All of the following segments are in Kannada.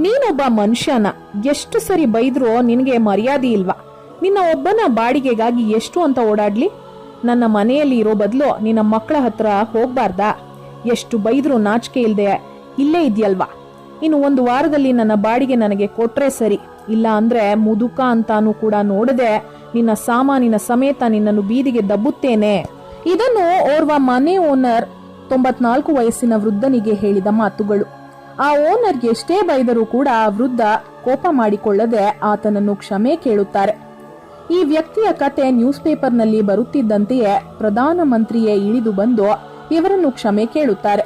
ನೀನೊಬ್ಬ ಮನುಷ್ಯನ, ಎಷ್ಟು ಸರಿ ಬೈದ್ರೋ ನಿನಗೆ ಮರ್ಯಾದೆ ಇಲ್ವಾ? ನಿನ್ನ ಒಬ್ಬನ ಬಾಡಿಗೆಗಾಗಿ ಎಷ್ಟು ಅಂತ ಓಡಾಡ್ಲಿ? ನನ್ನ ಮನೆಯಲ್ಲಿ ಇರೋ ಬದಲು ನಿನ್ನ ಮಕ್ಕಳ ಹತ್ರ ಹೋಗ್ಬಾರ್ದಾ? ಎಷ್ಟು ಬೈದ್ರೂ ನಾಚಿಕೆ ಇಲ್ದೆ ಇಲ್ಲೇ ಇದೆಯಲ್ವಾ? ಇನ್ನು ಒಂದು ವಾರದಲ್ಲಿ ನನ್ನ ಬಾಡಿಗೆ ನನಗೆ ಕೊಟ್ರೆ ಸರಿ, ಇಲ್ಲ ಅಂದ್ರೆ ಮುದುಕ ಅಂತಾನು ಕೂಡ ನೋಡದೆ ನಿನ್ನ ಸಾಮಾನಿನ ಸಮೇತ ನಿನ್ನನ್ನು ಬೀದಿಗೆ ದಬ್ಬುತ್ತೇನೆ. ಇದನ್ನು ಓರ್ವ ಮನೆ ಓನರ್ ತೊಂಬತ್ನಾಲ್ಕು ವಯಸ್ಸಿನ ವೃದ್ಧನಿಗೆ ಹೇಳಿದ ಮಾತುಗಳು. ಆ ಓನರ್ಗೆ ಎಷ್ಟೇ ಬೈದರೂ ಕೂಡ ವೃದ್ಧ ಕೋಪ ಮಾಡಿಕೊಳ್ಳದೆ ಆತನನ್ನು ಕ್ಷಮೆ ಕೇಳುತ್ತಾರೆ. ಈ ವ್ಯಕ್ತಿಯ ಕತೆ ನ್ಯೂಸ್ ಪೇಪರ್ನಲ್ಲಿ ಬರುತ್ತಿದ್ದಂತೆಯೇ ಪ್ರಧಾನಮಂತ್ರಿಯೇ ಇಳಿದು ಬಂದು ಇವರನ್ನು ಕ್ಷಮೆ ಕೇಳುತ್ತಾರೆ.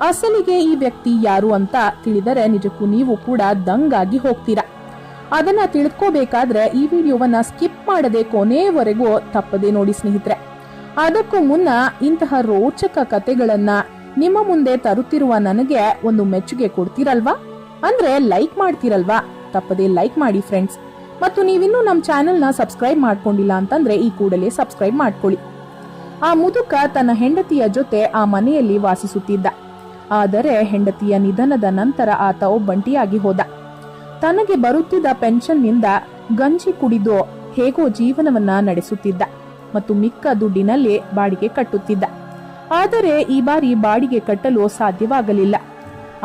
ಅಸಲಿಗೆ ಈ ವ್ಯಕ್ತಿ ಯಾರು ಅಂತ ತಿಳಿದರೆ ನಿಜಕ್ಕೂ ನೀವು ಕೂಡ ದಂಗಾಗಿ ಹೋಗ್ತೀರಾ. ಅದನ್ನ ತಿಳ್ಕೋಬೇಕಾದ್ರೆ ಈ ವಿಡಿಯೋವನ್ನ ಸ್ಕಿಪ್ ಮಾಡದೆ ಕೊನೆಯವರೆಗೂ ತಪ್ಪದೆ ನೋಡಿ ಸ್ನೇಹಿತರೆ. ಅದಕ್ಕೂ ಮುನ್ನ ಇಂತಹ ರೋಚಕ ಕತೆಗಳನ್ನ ನಿಮ್ಮ ಮುಂದೆ ತರುತ್ತಿರುವ ನನಗೆ ಒಂದು ಮೆಚ್ಚುಗೆ ಕೊಡ್ತೀರಲ್ವಾ? ಅಂದ್ರೆ ಲೈಕ್ ಮಾಡ್ತೀರಲ್ವಾ? ತಪ್ಪದೆ ಲೈಕ್ ಮಾಡಿ ಫ್ರೆಂಡ್ಸ್ ಮತ್ತು ನೀವಿನ್ನೂ ನಮ್ಮ ಚಾನೆಲ್ನ ಸಬ್ಸ್ಕ್ರೈಬ್ ಮಾಡ್ಕೊಂಡಿಲ್ಲ ಅಂತಂದ್ರೆ ಈ ಕೂಡಲೇ ಸಬ್ಸ್ಕ್ರೈಬ್ ಮಾಡ್ಕೊಳ್ಳಿ. ಆ ಮುದುಕ ತನ್ನ ಹೆಂಡತಿಯ ಜೊತೆ ಆ ಮನೆಯಲ್ಲಿ ವಾಸಿಸುತ್ತಿದ್ದ. ಆದರೆ ಹೆಂಡತಿಯ ನಿಧನದ ನಂತರ ಆತ ಒಬ್ಬಂಟಿಯಾಗಿ ಹೋದ. ತನಗೆ ಬರುತ್ತಿದ್ದ ಪೆನ್ಷನ್ನಿಂದ ಗಂಜಿ ಕುಡಿದು ಹೇಗೋ ಜೀವನವನ್ನ ನಡೆಸುತ್ತಿದ್ದ. ಮತ್ತು ಮಿಕ್ಕ ದುಡ್ಡಿನಲ್ಲಿ ಬಾಡಿಗೆ ಕಟ್ಟುತ್ತಿದ್ದ. ಆದರೆ ಈ ಬಾರಿ ಬಾಡಿಗೆ ಕಟ್ಟಲು ಸಾಧ್ಯವಾಗಲಿಲ್ಲ.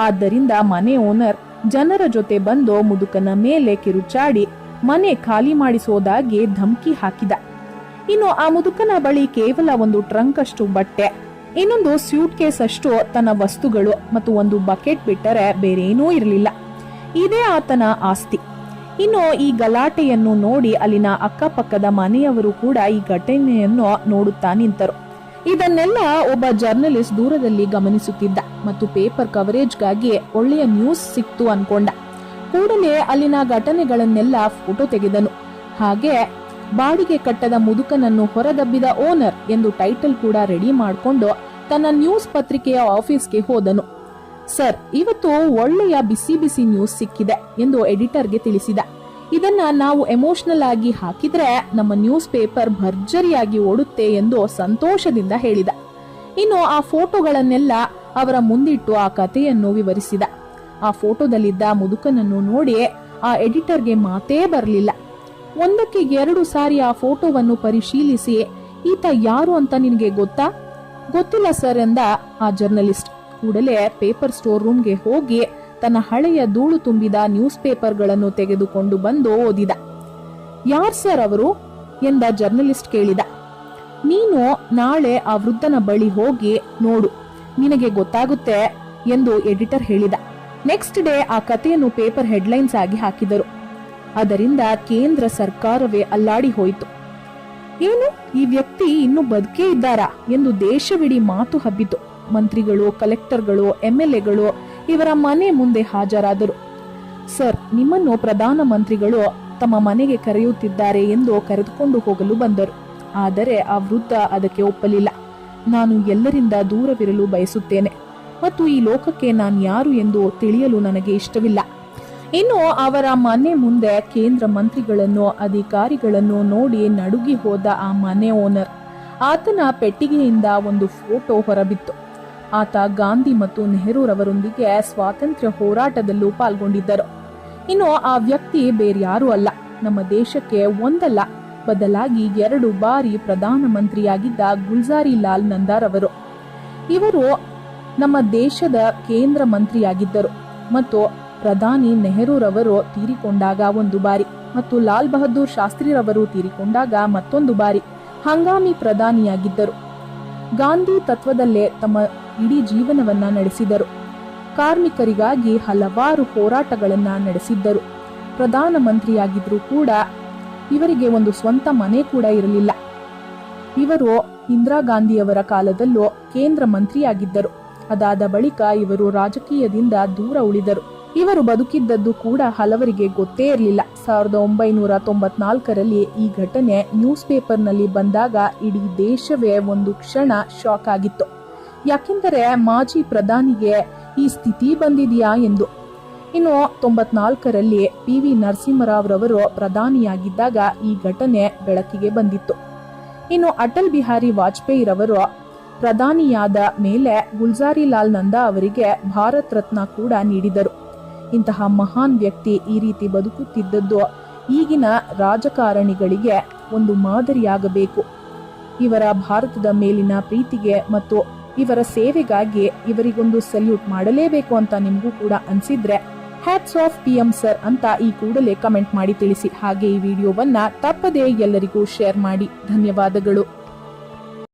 ಆದ್ದರಿಂದ ಮನೆ ಓನರ್ ಜನರ ಜೊತೆ ಬಂದು ಮುದುಕನ ಮೇಲೆ ಕಿರುಚಾಡಿ ಮನೆ ಖಾಲಿ ಮಾಡಿಸೋದಾಗಿ ಧಮಕಿ ಹಾಕಿದ. ಇನ್ನು ಆ ಮುದುಕನ ಬಳಿ ಕೇವಲ ಒಂದು ಟ್ರಂಕ್ ಅಷ್ಟು ಬಟ್ಟೆ, ಇನ್ನೊಂದು ಸ್ಯೂಟ್ ಕೇಸ್ ಅಷ್ಟು ತನ್ನ ವಸ್ತುಗಳು ಮತ್ತು ಒಂದು ಬಕೆಟ್ ಬಿಟ್ಟರೆ ಬೇರೇನೂ ಇರಲಿಲ್ಲ. ಇದೇ ಆತನ ಆಸ್ತಿ. ಇನ್ನು ಈ ಗಲಾಟೆಯನ್ನು ನೋಡಿ ಅಲ್ಲಿನ ಅಕ್ಕಪಕ್ಕದ ಮನೆಯವರು ಕೂಡ ಈ ಘಟನೆಯನ್ನು ನೋಡುತ್ತಾ ನಿಂತರು. ಇದನ್ನೆಲ್ಲ ಒಬ್ಬ ಜರ್ನಲಿಸ್ಟ್ ದೂರದಲ್ಲಿ ಗಮನಿಸುತ್ತಿದ್ದ ಮತ್ತು ಪೇಪರ್ ಕವರೇಜ್ಗಾಗಿ ಒಳ್ಳೆಯ ನ್ಯೂಸ್ ಸಿಕ್ತು ಅನ್ಕೊಂಡ. ಕೂಡಲೇ ಅಲ್ಲಿನ ಘಟನೆಗಳನ್ನೆಲ್ಲ ಫೋಟೋ ತೆಗೆದನು. ಹಾಗೆ ಬಾಡಿಗೆ ಕಟ್ಟದ ಮುದುಕನನ್ನು ಹೊರದಬ್ಬಿದ ಓನರ್ ಎಂದು ಟೈಟಲ್ ಕೂಡ ರೆಡಿ ಮಾಡಿಕೊಂಡು ತನ್ನ ನ್ಯೂಸ್ ಪತ್ರಿಕೆಯ ಆಫೀಸ್ಗೆ ಹೋದನು. ಸರ್, ಇವತ್ತು ಒಳ್ಳೆಯ ಬಿಸಿ ಬಿಸಿ ನ್ಯೂಸ್ ಸಿಕ್ಕಿದೆ ಎಂದು ಎಡಿಟರ್ಗೆ ತಿಳಿಸಿದ. ಇದನ್ನ ನಾವು ಎಮೋಷನಲ್ ಆಗಿ ಹಾಕಿದ್ರೆ ನಮ್ಮ ನ್ಯೂಸ್ ಪೇಪರ್ ಭರ್ಜರಿಯಾಗಿ ಓಡುತ್ತೆ ಎಂದು ಸಂತೋಷದಿಂದ ಹೇಳಿದ. ಇನ್ನು ಆ ಫೋಟೋಗಳನ್ನೆಲ್ಲ ಅವರ ಮುಂದಿಟ್ಟು ಆ ಕಥೆಯನ್ನು ವಿವರಿಸಿದ. ಆ ಫೋಟೋದಲ್ಲಿದ್ದ ಮುದುಕನನ್ನು ನೋಡಿ ಆ ಎಡಿಟರ್ಗೆ ಮಾತೇ ಬರಲಿಲ್ಲ. ಒಂದಕ್ಕೆ ಎರಡು ಸಾರಿ ಆ ಫೋಟೋವನ್ನು ಪರಿಶೀಲಿಸಿ, ಈತ ಯಾರು ಅಂತ ನಿನಗೆ ಗೊತ್ತಾ? ಗೊತ್ತಿಲ್ಲ ಸರ್ ಎಂದ ಆ ಜರ್ನಲಿಸ್ಟ್. ಕೂಡಲೇ ಪೇಪರ್ ಸ್ಟೋರ್ ರೂಮ್ಗೆ ಹೋಗಿ ತನ್ನ ಹಳೆಯ ಧೂಳು ತುಂಬಿದ ನ್ಯೂಸ್ ಪೇಪರ್ಗಳನ್ನು ತೆಗೆದುಕೊಂಡು ಬಂದು ಓದಿದ. ಯಾರ್ ಸರ್ ಅವರು? ಎಂದ ಜರ್ನಲಿಸ್ಟ್ ಕೇಳಿದ. ನೀನು ನಾಳೆ ಆ ವೃದ್ಧನ ಬಳಿ ಹೋಗಿ ನೋಡು. ನಿನಗೆ ಗೊತ್ತಾಗುತ್ತೆ ಎಂದು ಎಡಿಟರ್ ಹೇಳಿದ. ನೆಕ್ಸ್ಟ್ ಡೇ ಆ ಕಥೆಯನ್ನು ಪೇಪರ್ ಹೆಡ್ಲೈನ್ಸ್ ಆಗಿ ಹಾಕಿದರು. ಅದರಿಂದ ಕೇಂದ್ರ ಸರ್ಕಾರವೇ ಅಲ್ಲಾಡಿ ಹೋಯಿತು. ಏನು? ಈ ವ್ಯಕ್ತಿ ಇನ್ನೂ ಬದುಕೇ ಇದ್ದಾರಾ? ಎಂದು ದೇಶವಿಡೀ ಮಾತು ಹಬ್ಬಿತು. ಮಂತ್ರಿಗಳು, ಕಲೆಕ್ಟರ್ಗಳು, ಎಂಎಲ್ಎಗಳು ಇವರ ಮನೆ ಮುಂದೆ ಹಾಜರಾದರು. ಸರ್, ನಿಮ್ಮನ್ನು ಪ್ರಧಾನ ಮಂತ್ರಿಗಳು ತಮ್ಮ ಮನೆಗೆ ಕರೆಯುತ್ತಿದ್ದಾರೆ ಎಂದು ಕರೆದುಕೊಂಡು ಹೋಗಲು ಬಂದರು. ಆದರೆ ಆ ವೃದ್ಧ ಅದಕ್ಕೆ ಒಪ್ಪಲಿಲ್ಲ. ನಾನು ಎಲ್ಲರಿಂದ ದೂರವಿರಲು ಬಯಸುತ್ತೇನೆ. ಮತ್ತು ಈ ಲೋಕಕ್ಕೆ ನಾನು ಯಾರು ಎಂದು ತಿಳಿಯಲು ನನಗೆ ಇಷ್ಟವಿಲ್ಲ. ಇನ್ನು ಅವರ ಮನೆ ಮುಂದೆ ಕೇಂದ್ರ ಮಂತ್ರಿಗಳನ್ನು, ಅಧಿಕಾರಿಗಳನ್ನು ನೋಡಿ ನಡುಗಿ ಹೋದ ಆ ಮನೆ ಓನರ್. ಆತನ ಪೆಟ್ಟಿಗೆಯಿಂದ ಒಂದು ಫೋಟೋ ಹೊರಬಿತ್ತು. ಆತ ಗಾಂಧಿ ಮತ್ತು ನೆಹರೂರವರೊಂದಿಗೆ ಸ್ವಾತಂತ್ರ್ಯ ಹೋರಾಟದಲ್ಲೂ ಪಾಲ್ಗೊಂಡಿದ್ದರು. ಇನ್ನು ಆ ವ್ಯಕ್ತಿ ಬೇರ್ಯಾರೂ ಅಲ್ಲ. ನಮ್ಮ ದೇಶಕ್ಕೆ ಒಂದಲ್ಲ, ಬದಲಾಗಿ ಎರಡು ಬಾರಿ ಪ್ರಧಾನಮಂತ್ರಿಯಾಗಿದ್ದ ಗುಲ್ಜಾರಿ ಲಾಲ್ ನಂದಾರ್ ಅವರು. ಇವರು ನಮ್ಮ ದೇಶದ ಕೇಂದ್ರ ಮಂತ್ರಿಯಾಗಿದ್ದರು ಮತ್ತು ಪ್ರಧಾನಿ ನೆಹರೂರವರು ತೀರಿಕೊಂಡಾಗ ಒಂದು ಬಾರಿ ಮತ್ತು ಲಾಲ್ ಬಹದ್ದೂರ್ ಶಾಸ್ತ್ರಿರವರು ತೀರಿಕೊಂಡಾಗ ಮತ್ತೊಂದು ಬಾರಿ ಹಂಗಾಮಿ ಪ್ರಧಾನಿಯಾಗಿದ್ದರು. ಗಾಂಧಿ ತತ್ವದಲ್ಲೇ ತಮ್ಮ ಇಡೀ ಜೀವನವನ್ನ ನಡೆಸಿದರು. ಕಾರ್ಮಿಕರಿಗಾಗಿ ಹಲವಾರು ಹೋರಾಟಗಳನ್ನ ನಡೆಸಿದ್ದರು. ಪ್ರಧಾನಮಂತ್ರಿಯಾಗಿದ್ರೂ ಕೂಡ ಇವರಿಗೆ ಒಂದು ಸ್ವಂತ ಮನೆ ಕೂಡ ಇರಲಿಲ್ಲ. ಇವರು ಇಂದಿರಾ ಗಾಂಧಿಯವರ ಕಾಲದಲ್ಲೂ ಕೇಂದ್ರ ಮಂತ್ರಿಯಾಗಿದ್ದರು. ಅದಾದ ಬಳಿಕ ಇವರು ರಾಜಕೀಯದಿಂದ ದೂರ ಉಳಿದರು. ಇವರು ಬದುಕಿದ್ದದ್ದು ಕೂಡ ಹಲವರಿಗೆ ಗೊತ್ತೇ ಇರಲಿಲ್ಲ. ಸಾವಿರದ ಒಂಬೈನೂರ ತೊಂಬತ್ನಾಲ್ಕರಲ್ಲಿ ಈ ಘಟನೆ ನ್ಯೂಸ್ ಪೇಪರ್ನಲ್ಲಿ ಬಂದಾಗ ಇಡೀ ದೇಶವೇ ಒಂದು ಕ್ಷಣ ಶಾಕ್ ಆಗಿತ್ತು. ಯಾಕೆಂದರೆ ಮಾಜಿ ಪ್ರಧಾನಿಗೆ ಈ ಸ್ಥಿತಿ ಬಂದಿದೆಯಾ ಎಂದು. ಇನ್ನು ತೊಂಬತ್ನಾಲ್ಕರಲ್ಲಿ ಪಿ ವಿ ನರಸಿಂಹರಾವ್ರವರು ಪ್ರಧಾನಿಯಾಗಿದ್ದಾಗ ಈ ಘಟನೆ ಬೆಳಕಿಗೆ ಬಂದಿತ್ತು. ಇನ್ನು ಅಟಲ್ ಬಿಹಾರಿ ವಾಜಪೇಯಿರವರು ಪ್ರಧಾನಿಯಾದ ಮೇಲೆ ಗುಲ್ಜಾರಿಲಾಲ್ ನಂದಾ ಅವರಿಗೆ ಭಾರತ್ ರತ್ನ ಕೂಡ ನೀಡಿದರು. ಇಂತಹ ಮಹಾನ್ ವ್ಯಕ್ತಿ ಈ ರೀತಿ ಬದುಕುತ್ತಿದ್ದದ್ದು ಈಗಿನ ರಾಜಕಾರಣಿಗಳಿಗೆ ಒಂದು ಮಾದರಿಯಾಗಬೇಕು. ಇವರ ಭಾರತದ ಮೇಲಿನ ಪ್ರೀತಿಗೆ ಮತ್ತು ಇವರ ಸೇವೆಗಾಗಿ ಇವರಿಗೊಂದು ಸಲ್ಯೂಟ್ ಮಾಡಲೇಬೇಕು ಅಂತ ನಿಮಗೂ ಕೂಡ ಅನಿಸಿದ್ರೆ hats off P M sir ಅಂತ ಈ ಕೂಡಲೇ ಕಮೆಂಟ್ ಮಾಡಿ ತಿಳಿಸಿ. ಹಾಗೆ ಈ ವಿಡಿಯೋವನ್ನ ತಪ್ಪದೇ ಎಲ್ಲರಿಗೂ ಶೇರ್ ಮಾಡಿ. ಧನ್ಯವಾದಗಳು.